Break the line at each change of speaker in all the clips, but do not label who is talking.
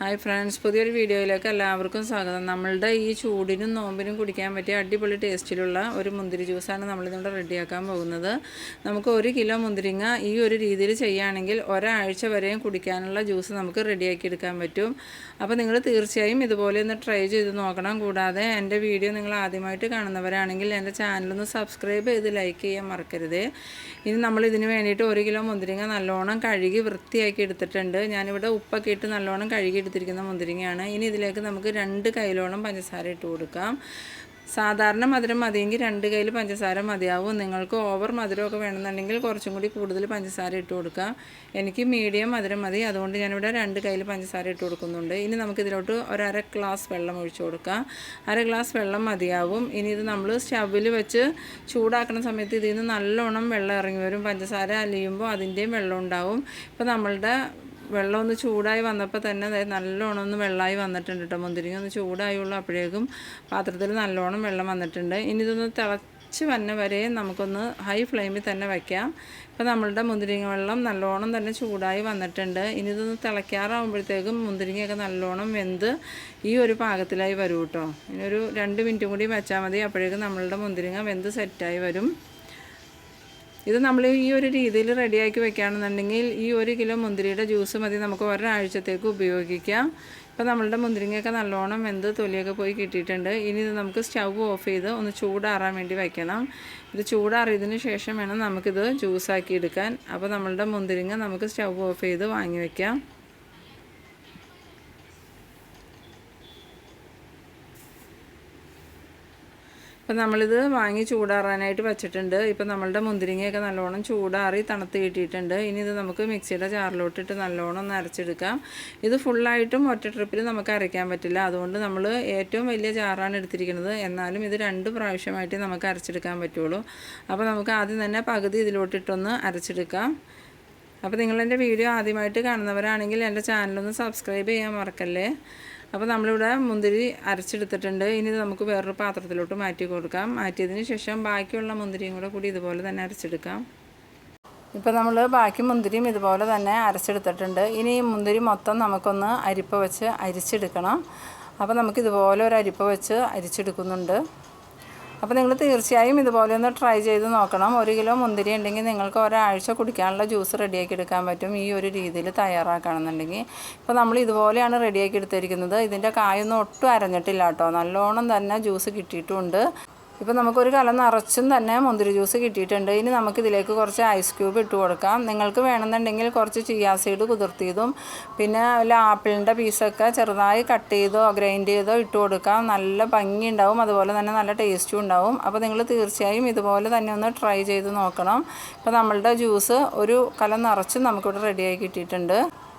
Hi friends പുതിയൊരു വീഡിയോയിലേക്ക് എല്ലാവർക്കും സ്വാഗതം. നമ്മളുടെ ഈ ചൂടിനും നോമ്പിനും കുടിക്കാൻ പറ്റിയ അടിപൊളി ടേസ്റ്റിലുള്ള ഒരു മുന്തിരി ജ്യൂസാണ് നമ്മളിതുകൊണ്ട് റെഡിയാക്കാൻ പോകുന്നത്. നമുക്ക് ഒരു കിലോ മുന്തിരിങ്ങ ഈ ഒരു രീതിയിൽ ചെയ്യുകയാണെങ്കിൽ ഒരാഴ്ച വരെയും കുടിക്കാനുള്ള ജ്യൂസ് നമുക്ക് റെഡിയാക്കി എടുക്കാൻ പറ്റും. അപ്പോൾ നിങ്ങൾ തീർച്ചയായും ഇതുപോലെ ഒന്ന് ട്രൈ ചെയ്ത് നോക്കണം. കൂടാതെ എന്റെ വീഡിയോ നിങ്ങൾ ആദ്യമായിട്ട് കാണുന്നവരാണെങ്കിൽ എന്റെ ചാനലൊന്ന് സബ്സ്ക്രൈബ് ചെയ്ത് ലൈക്ക് ചെയ്യാൻ മറക്കരുത്. ഇനി നമ്മൾ ഇതിന് വേണ്ടിയിട്ട് ഒരു കിലോ മുന്തിരിങ്ങ നല്ലോണം കഴുകി വൃത്തിയാക്കി എടുത്തിട്ടുണ്ട്. ഞാനിവിടെ ഉപ്പൊക്കെ ഇട്ട് നല്ലോണം കഴുകി എടുത്തിരിക്കുന്ന മുന്തിരിങ്ങയാണ്. ഇനി ഇതിലേക്ക് നമുക്ക് രണ്ട് കൈലോളം പഞ്ചസാര ഇട്ട് കൊടുക്കാം. സാധാരണ മധുരം മതിയെങ്കിൽ രണ്ട് കയ്യിൽ പഞ്ചസാര മതിയാവും. നിങ്ങൾക്ക് ഓവർ മധുരമൊക്കെ വേണമെന്നുണ്ടെങ്കിൽ കുറച്ചും കൂടി കൂടുതൽ പഞ്ചസാര ഇട്ട് കൊടുക്കാം. എനിക്ക് മീഡിയം മധുരം മതി. അതുകൊണ്ട് ഞാനിവിടെ രണ്ട് കയ്യിൽ പഞ്ചസാര ഇട്ട് കൊടുക്കുന്നുണ്ട്. ഇനി നമുക്കിതിലോട്ട് ഒരര ഗ്ലാസ് വെള്ളം ഒഴിച്ചു കൊടുക്കാം. അര ഗ്ലാസ് വെള്ളം മതിയാവും. ഇനി ഇത് നമ്മൾ സ്റ്റവിൽ വെച്ച് ചൂടാക്കുന്ന സമയത്ത് ഇതിൽ നിന്ന് നല്ലോണം വെള്ളം ഇറങ്ങി വരും. പഞ്ചസാര അലിയുമ്പോൾ അതിന്റെയും വെള്ളം ഉണ്ടാവും. ഇപ്പോൾ നമ്മളുടെ വെള്ളം ഒന്ന് ചൂടായി വന്നപ്പോൾ തന്നെ അതായത് നല്ലോണം ഒന്ന് വെള്ളമായി വന്നിട്ടുണ്ട് കേട്ടോ മുന്തിരിങ്ങ ഒന്ന് ചൂടായുള്ളൂ അപ്പോഴേക്കും പാത്രത്തിൽ നല്ലോണം വെള്ളം വന്നിട്ടുണ്ട്. ഇനി ഇതൊന്ന് തിളച്ച് വന്ന വരെ നമുക്കൊന്ന് ഹൈ ഫ്ലെയിമിൽ തന്നെ വയ്ക്കാം ഇപ്പോൾ നമ്മളുടെ മുന്തിരിങ്ങ വെള്ളം നല്ലോണം തന്നെ ചൂടായി വന്നിട്ടുണ്ട്. ഇനി ഇതൊന്ന് തിളയ്ക്കാറാകുമ്പോഴത്തേക്കും മുന്തിരിങ്ങയൊക്കെ നല്ലോണം വെന്ത് ഈ ഒരു പാകത്തിലായി വരും കേട്ടോ ഇനി ഒരു രണ്ട് മിനിറ്റും കൂടി വെച്ചാൽ മതി. അപ്പോഴേക്കും നമ്മളുടെ മുന്തിരിങ്ങ വെന്ത് സെറ്റായി വരും. ഇത് നമ്മൾ ഈ ഒരു രീതിയിൽ റെഡിയാക്കി വെക്കുകയാണെന്നുണ്ടെങ്കിൽ ഈ ഒരു കിലോ മുന്തിരിയുടെ ജ്യൂസ് മതി. നമുക്ക് ഒരാഴ്ചത്തേക്ക് ഉപയോഗിക്കാം. ഇപ്പോൾ നമ്മളുടെ മുന്തിരിങ്ങയൊക്കെ നല്ലോണം വെന്ത് തൊലിയൊക്കെ പോയി കിട്ടിയിട്ടുണ്ട്. ഇനി ഇത് നമുക്ക് സ്റ്റൗ ഓഫ് ചെയ്ത് ഒന്ന് ചൂടാറാൻ വേണ്ടി വയ്ക്കണം ഇത് ചൂടാറിയതിന് ശേഷം വേണം നമുക്കിത് ജ്യൂസാക്കി എടുക്കാൻ. അപ്പോൾ നമ്മളുടെ മുന്തിരിങ്ങ നമുക്ക് സ്റ്റൗ ഓഫ് ചെയ്ത് വാങ്ങി വയ്ക്കാം ഇപ്പം നമ്മളിത് വാങ്ങി ചൂടാറാനായിട്ട് വെച്ചിട്ടുണ്ട്. ഇപ്പം നമ്മളുടെ മുന്തിരിങ്ങയൊക്കെ നല്ലോണം ചൂടാറി തണുത്ത് കിട്ടിയിട്ടുണ്ട്. ഇനി ഇത് നമുക്ക് മിക്സിയുടെ ജാറിലോട്ടിട്ട് നല്ലോണം ഒന്ന് അരച്ചെടുക്കാം. ഇത് ഫുള്ളായിട്ടും ഒറ്റ ട്രിപ്പിൽ നമുക്ക് അരയ്ക്കാൻ പറ്റില്ല. അതുകൊണ്ട് നമ്മൾ ഏറ്റവും വലിയ ജാറാണ് എടുത്തിരിക്കുന്നത്. എന്നാലും ഇത് രണ്ട് പ്രാവശ്യമായിട്ട് നമുക്ക് അരച്ചെടുക്കാൻ പറ്റുള്ളൂ. അപ്പോൾ നമുക്ക് ആദ്യം തന്നെ പകുതി ഇതിലോട്ടിട്ടൊന്ന് അരച്ചെടുക്കാം. അപ്പോൾ നിങ്ങളെന്റെ വീഡിയോ ആദ്യമായിട്ട് കാണുന്നവരാണെങ്കിൽ എന്റെ ചാനലൊന്ന് സബ്സ്ക്രൈബ് ചെയ്യാൻ മറക്കല്ലേ? അപ്പോൾ നമ്മളിവിടെ മുന്തിരി അരച്ചെടുത്തിട്ടുണ്ട്. ഇനി നമുക്ക് വേറൊരു പാത്രത്തിലോട്ട് മാറ്റി കൊടുക്കാം. മാറ്റിയതിന് ശേഷം ബാക്കിയുള്ള മുന്തിരിയും കൂടെ കൂടി ഇതുപോലെ തന്നെ അരച്ചെടുക്കാം. ഇപ്പോൾ നമ്മൾ ബാക്കി മുന്തിരിയും ഇതുപോലെ തന്നെ അരച്ചെടുത്തിട്ടുണ്ട്. ഇനി ഈ മുന്തിരി മൊത്തം നമുക്കൊന്ന് അരിപ്പ വെച്ച് അരിച്ചെടുക്കണം. അപ്പോൾ നമുക്കിതുപോലെ ഒരു അരിപ്പ വെച്ച് അരിച്ചെടുക്കുന്നുണ്ട്. അപ്പോൾ നിങ്ങൾ തീർച്ചയായും ഇതുപോലെ ഒന്ന് ട്രൈ ചെയ്ത് നോക്കണം. ഒരു കിലോ മുന്തിരി ഉണ്ടെങ്കിൽ നിങ്ങൾക്ക് ഒരാഴ്ച കുടിക്കാനുള്ള ജ്യൂസ് റെഡിയാക്കി എടുക്കാൻ പറ്റും. ഈ ഒരു രീതിയിൽ തയ്യാറാക്കുകയാണെന്നുണ്ടെങ്കിൽ. ഇപ്പോൾ നമ്മൾ ഇതുപോലെയാണ് റെഡിയാക്കി എടുത്തിരിക്കുന്നത്. ഇതിന്റെ കായൊന്നും ഒട്ടും അരഞ്ഞിട്ടില്ല കേട്ടോ. നല്ലോണം തന്നെ ജ്യൂസ് കിട്ടിയിട്ടുമുണ്ട് ഇപ്പോൾ നമുക്കൊരു കലം നിറച്ചും തന്നെ മുന്തിരി ജ്യൂസ് കിട്ടിയിട്ടുണ്ട്. ഇനി നമുക്കിതിലേക്ക് കുറച്ച് ഐസ് ക്യൂബ് ഇട്ട് കൊടുക്കാം. നിങ്ങൾക്ക് വേണമെന്നുണ്ടെങ്കിൽ കുറച്ച് ചിയാ സീഡ് കുതിർത്തിയതും പിന്നെ വല്ല ആപ്പിളിന്റെ പീസൊക്കെ ചെറുതായി കട്ട് ചെയ്തോ ഗ്രൈൻഡ് ചെയ്തോ ഇട്ട് കൊടുക്കാം. നല്ല ഭംഗി ഉണ്ടാവും അതുപോലെ തന്നെ നല്ല ടേസ്റ്റും ഉണ്ടാവും. അപ്പോൾ നിങ്ങൾ തീർച്ചയായും ഇതുപോലെ തന്നെ ഒന്ന് ട്രൈ ചെയ്ത് നോക്കണം. ഇപ്പോൾ നമ്മളുടെ ജ്യൂസ് ഒരു കലം നിറച്ചും നമുക്കിവിടെ റെഡിയായി കിട്ടിയിട്ടുണ്ട്.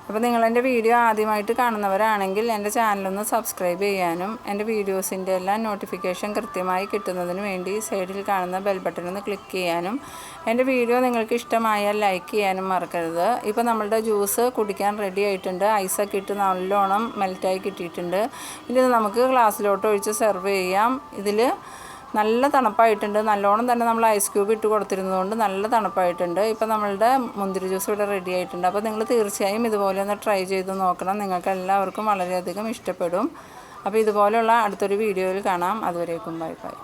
അപ്പോൾ നിങ്ങൾ എന്റെ വീഡിയോ ആദ്യമായിട്ട് കാണുന്നവരാണെങ്കിൽ എന്റെ ചാനലൊന്ന് സബ്സ്ക്രൈബ് ചെയ്യാനും എന്റെ വീഡിയോസിന്റെ എല്ലാം നോട്ടിഫിക്കേഷൻ കൃത്യമായി കിട്ടുന്നതിന് വേണ്ടി സൈഡിൽ കാണുന്ന ബെൽ ബട്ടൺ ഒന്ന് ക്ലിക്ക് ചെയ്യാനും എന്റെ വീഡിയോ നിങ്ങൾക്ക് ഇഷ്ടമായാൽ ലൈക്ക് ചെയ്യാനും മറക്കരുത്. ഇപ്പോൾ നമ്മളുടെ ജ്യൂസ് കുടിക്കാൻ റെഡി ആയിട്ടുണ്ട്. ഐസൊക്കെ ഇട്ട് നല്ലോണം മെൽറ്റായി കിട്ടിയിട്ടുണ്ട്. ഇനി നമുക്ക് ഗ്ലാസ്സിലോട്ട് ഒഴിച്ച് സെർവ് ചെയ്യാം. ഇതിൽ നല്ല തണുപ്പായിട്ടുണ്ട്. നല്ലോണം തന്നെ നമ്മൾ ഐസ് ക്യൂബ് ഇട്ട് കൊടുത്തിരുന്നതുകൊണ്ട് നല്ല തണുപ്പായിട്ടുണ്ട്. ഇപ്പോൾ നമ്മളുടെ മുന്തിരി ജ്യൂസ് ഇവിടെ റെഡി ആയിട്ടുണ്ട്. അപ്പോൾ നിങ്ങൾ തീർച്ചയായും ഇതുപോലെ ഒന്ന് ട്രൈ ചെയ്ത് നോക്കണം. നിങ്ങൾക്ക് എല്ലാവർക്കും വളരെയധികം ഇഷ്ടപ്പെടും. അപ്പോൾ ഇതുപോലെയുള്ള അടുത്തൊരു വീഡിയോയിൽ കാണാം. അതുവരേക്കും ബൈ ബൈ